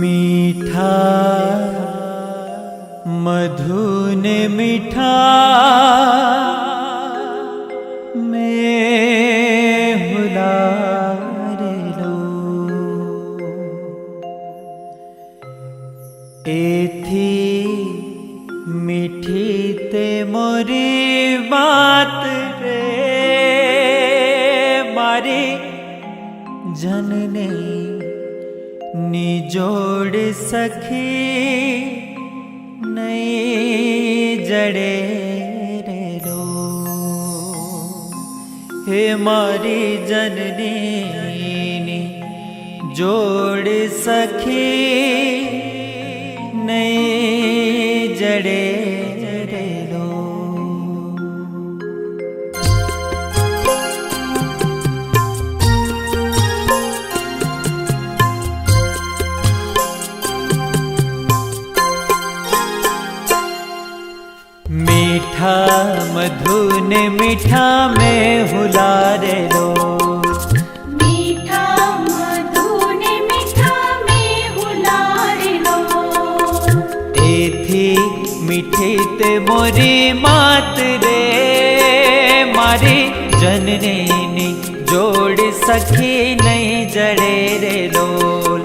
मीठा मधुन मीठा सखी नहीं जड़े रे हे मारी जननी नी जोड़ सखी नहीं जड़े મીઠું ને મીઠા મેં હુલારેલો તેથી મીઠી તે મોરી માત રે મારી જનની જોડ સખી નહીં જડે રે લોલ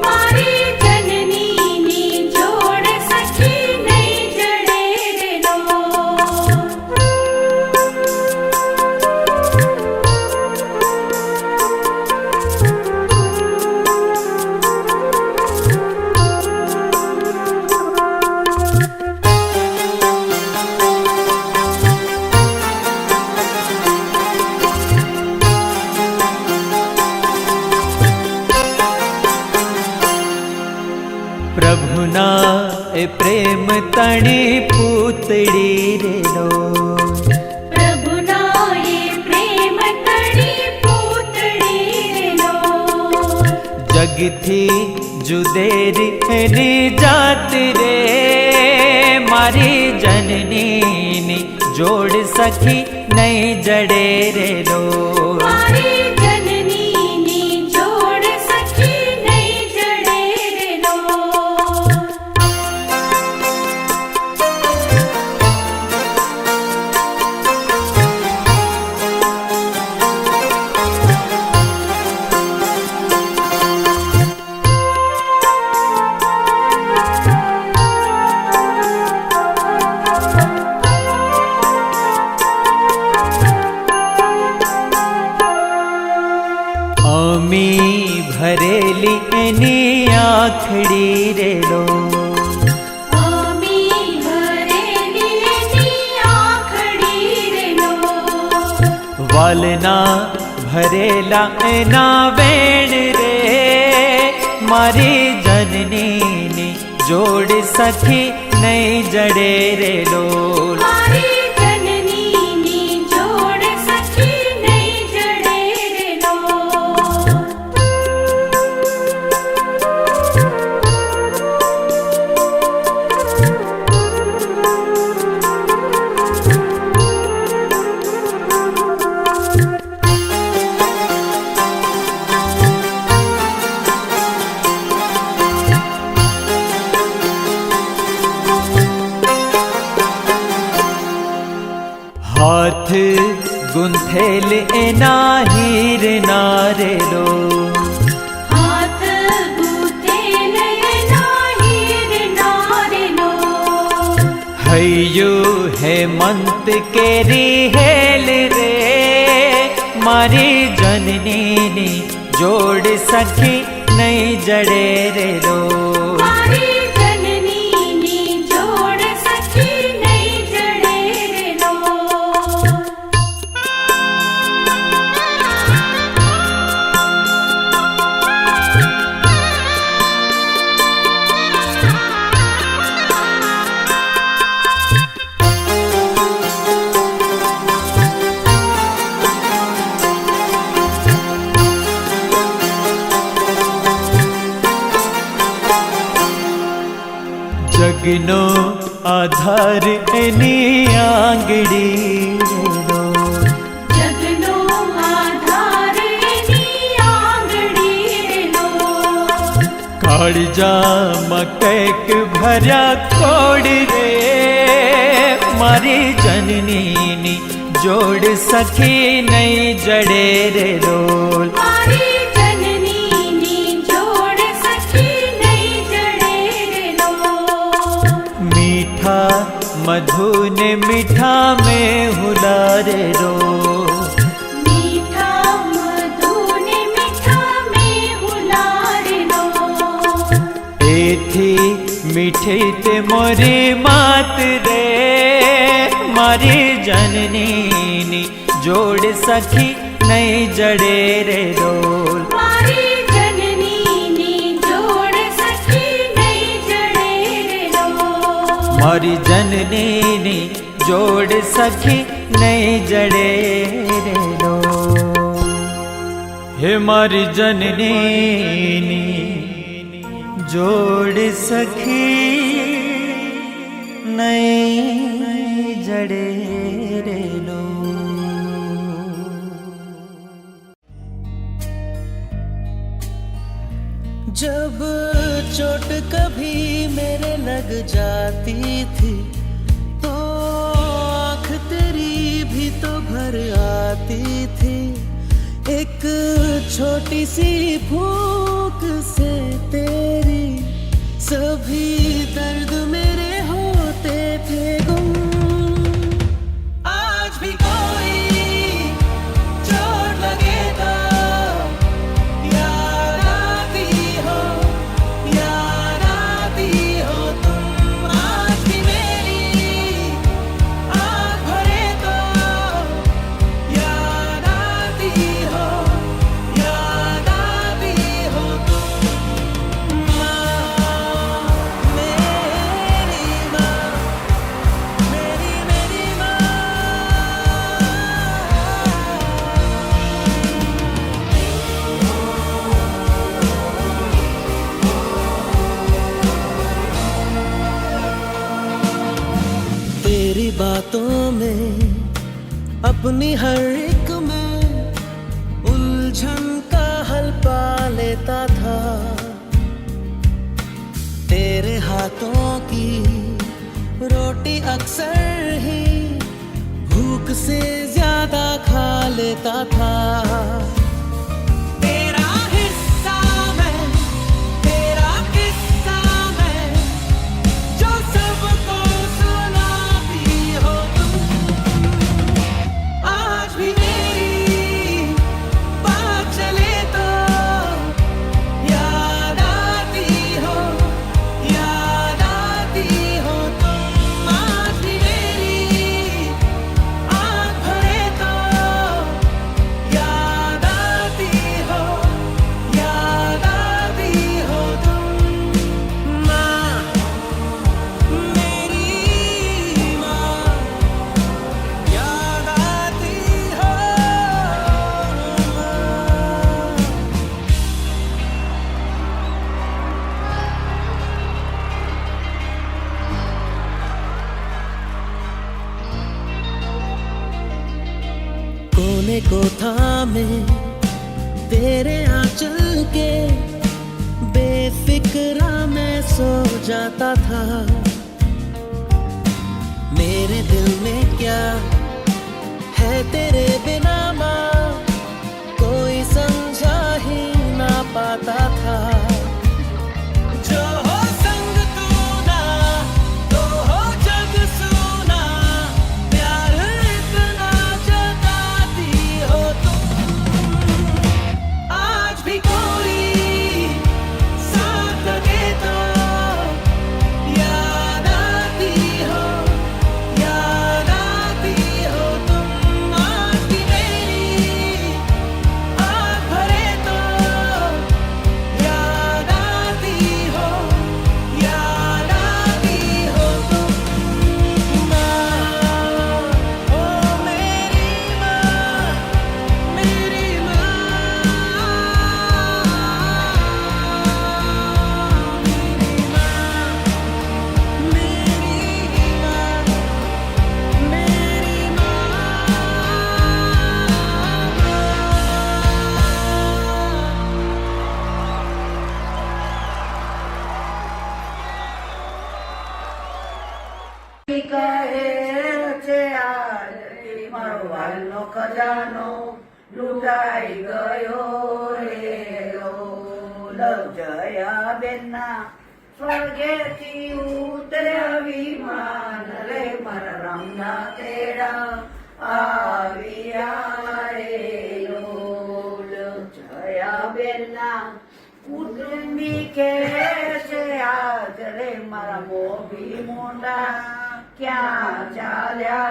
જુદેરી એની જાત રે. મારી જનની જોડ સખી નહીં જડે રે લો વાલના ભરેલા એના વેણ રે મારી જનની જોડ સખી નહીં જડે રે લોલ. હાથ ગુંથેલ એના હીર નારેલો હૈયો હેમંત કેરી હેલ રે મારી જનની જોડ સખી નહીં જડે રે રો ની આંગળી કાળજામાં કંઈક ભર્યા કોડી રે મારી જનનીની જોડ સખી નહીં જડે રે રોલ મારી मधु ने मीठा में हुलारे रो મીઠા મધુને મીઠા में હુલારે લો एथी मीठी ते मोरी मात रे मारी मारी जननी नी जोड़ सखी नहीं जड़े रे रो हे मारी जननी जोड़ सखी नहीं जड़े रे लो। जब चोट कभी मेरे लग जाती थी। तो आँख तेरी भी तो भर आती थी। एक छोटी सी भूख से तेरी सभी दर्द मेरे अक्सर ही भूख से ज़्यादा खा लेता था। मेरे दिल में क्या है तेरे बिना? त्यांना उतर उतरविमान रे मर रमना तेरा आविया रे लोल जया बेला कुटुंबी के से आज रे मर मोबी मोंडा। क्या चाल्या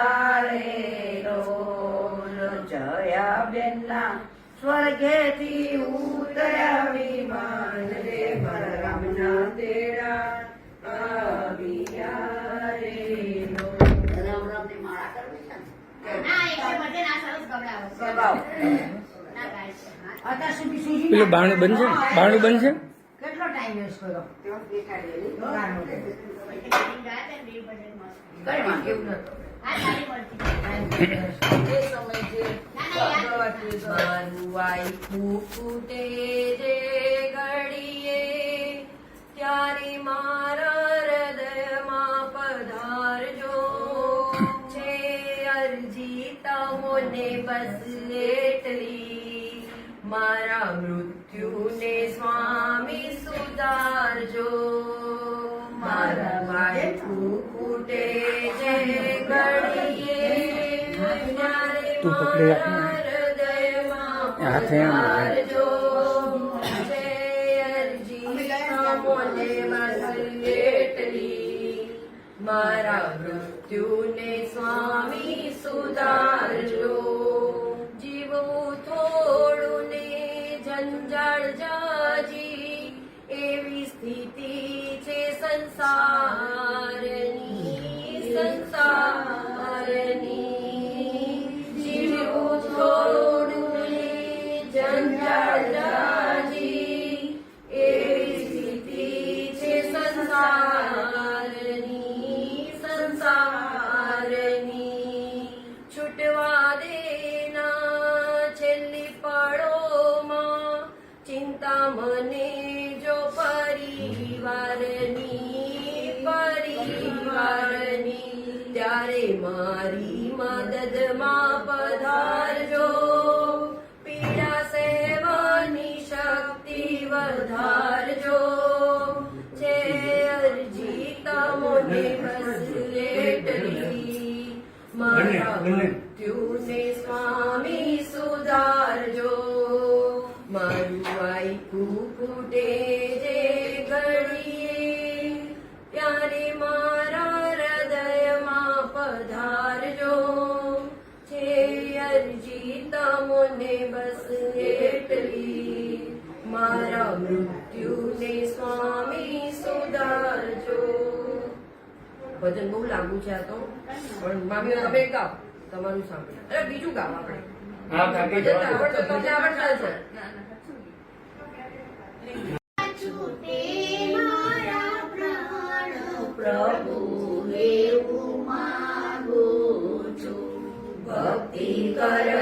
रे लोल जया बेला उतर उतरवी પેલું બાણું બનશે? બાણું બનશે? કેટલો ટાઈમ યુઝ કર્યો? ત્યારે મારા હૃદયમાં પધારજો છે અરજી તમને બસ લેટલી મારા મૃત્યુને સ્વામી સુધારજો મારા ભાઈ ફૂટે જે ઘડીએ ત્યારે તું પકડી રાખ ને. મારા હૃદયમાં હાથે એમ ને. પધારજો. છે અરજી તમોને બસ એટલી મારા મૃત્યુને સ્વામી સુધારજો 你的一身伤 મદદમાં પધારજો ભજન બહુ લાંબુ છે આ તો. પણ મામી તમે ગાવ તમારું સાંભળે. અરે બીજું ગાવ આપણે. ભજન તો તમને આવડતા છે. પ્રભુ એવું માંગુ છું. ભક્તિ કરતા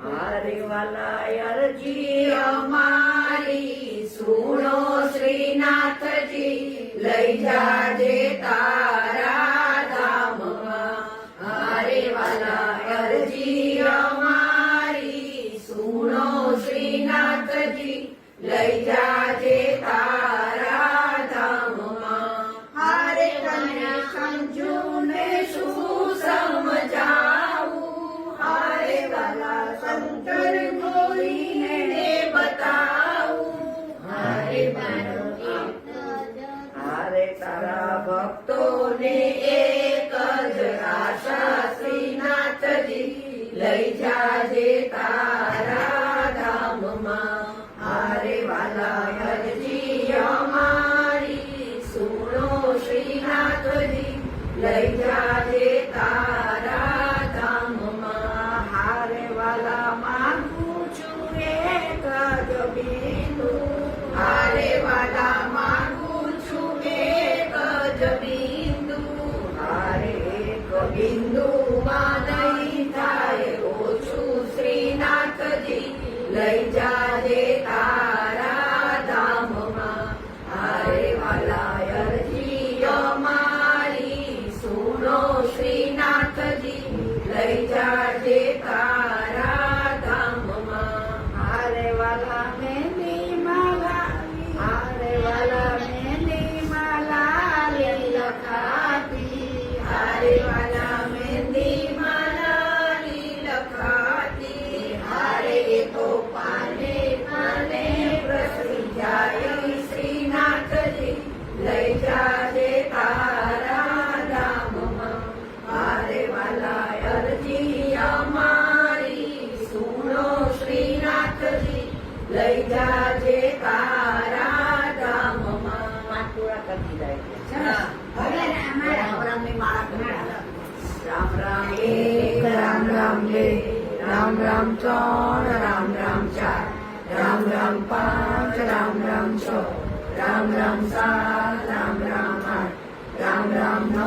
હારે વાલા અરજી અમારી સુણો શ્રીનાથજી લઈ જાજે તારા ધામમાં હારે વાલા verdade. राम राम चौर राम राम चार राम राम पाँच राम राम छो राम राम सात राम राम आठ राम राम नौ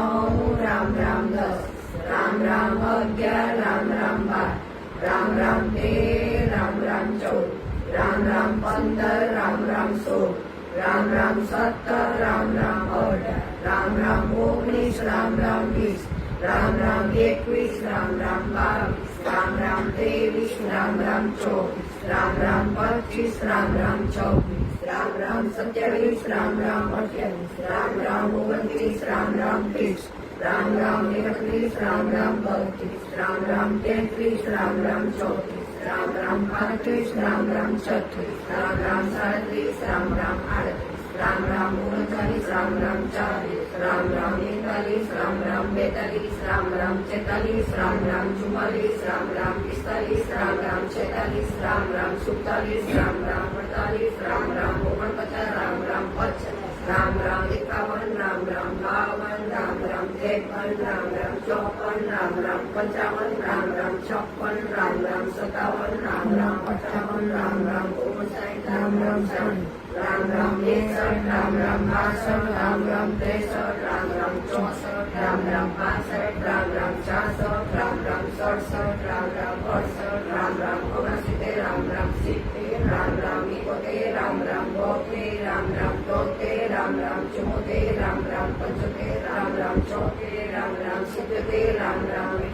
राम राम दस राम राम अग्यार राम राम बार राम राम तेरह राम राम चौदह राम राम पंद्रह राम राम सोलह राम राम सत्तर राम राम अठारह राम राम ओगनीस राम राम बीस राम राम एकवीस राम राम बाईस राम राम तेईस राम राम चौबीस राम राम पच्चीस राम राम चौबीस राम राम सत्यावीस राम राम अठावीस राम राम उनतीस राम राम तीस राम राम इकतीस राम राम बत्तीस राम राम तैतीस राम राम चौतीस राम राम पैंतीस राम राम छत्तीस राम राम सैंतीस राम राम अड़तीस राम राम उनचालीस राम राम चालीस राम राम इकतालीस राम राम बैतालीस राम राम चैतालीस राम राम चुमालीस राम राम पिस्तालीस राम राम छैतालीस राम राम सुतालीस राम राम अड़तालीस राम राम ओगणपचास राम राम पचास राम राम इक्यावन राम राम बावन राम राम तिरपन राम राम चौपन राम राम पंचावन राम राम छप्पन राम राम सत्तावन राम राम अठावन राम राम ओगणसाठ राम राम साठ Ram Ram Kesar, Ram Ram Bhasar, Ram Ram Kesar, Ram Ram Chosar, Ram Ram Basar, Ram Ram Chasar, Ram Ram Sarsar, Ram Ram Barsar, Ram Ram Omasite, Ram Ram Sitte, Ram Ram Ikote, Ram Ram Bote, Ram Ram Dote, Ram Ram Chumote, Ram Ram Panchate, Ram Ram Chote, Ram Ram Sitte, Ram Ram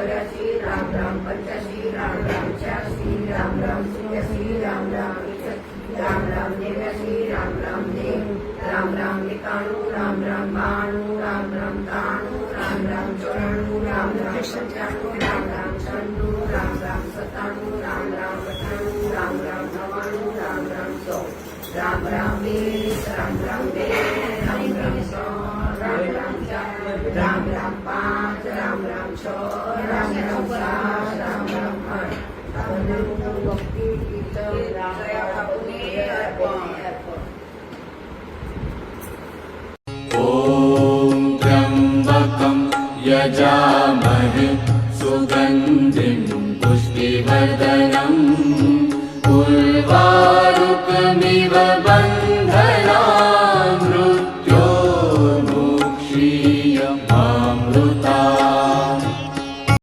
सोलह श्री राम राम पंचायत श्री राम राम चार श्री राम राम सिंह श्री राम राम राम राम देव श्री राम राम देव राम राम निकाणु राम राम बाणु राम राम ताणु राम राम चौराणु राम राम पंचाणु राम राम छंडु राम राम सताणु राम राम अठाणु राम राम नवाणु राम राम सौ राम राम बीस राम राम बीस राम राम सौ राम राम चार राम राम पाँच राम राम छः ं वकं यजाभरि सुगन् जुं पुष्टिभदनं पुर्वारुकमिव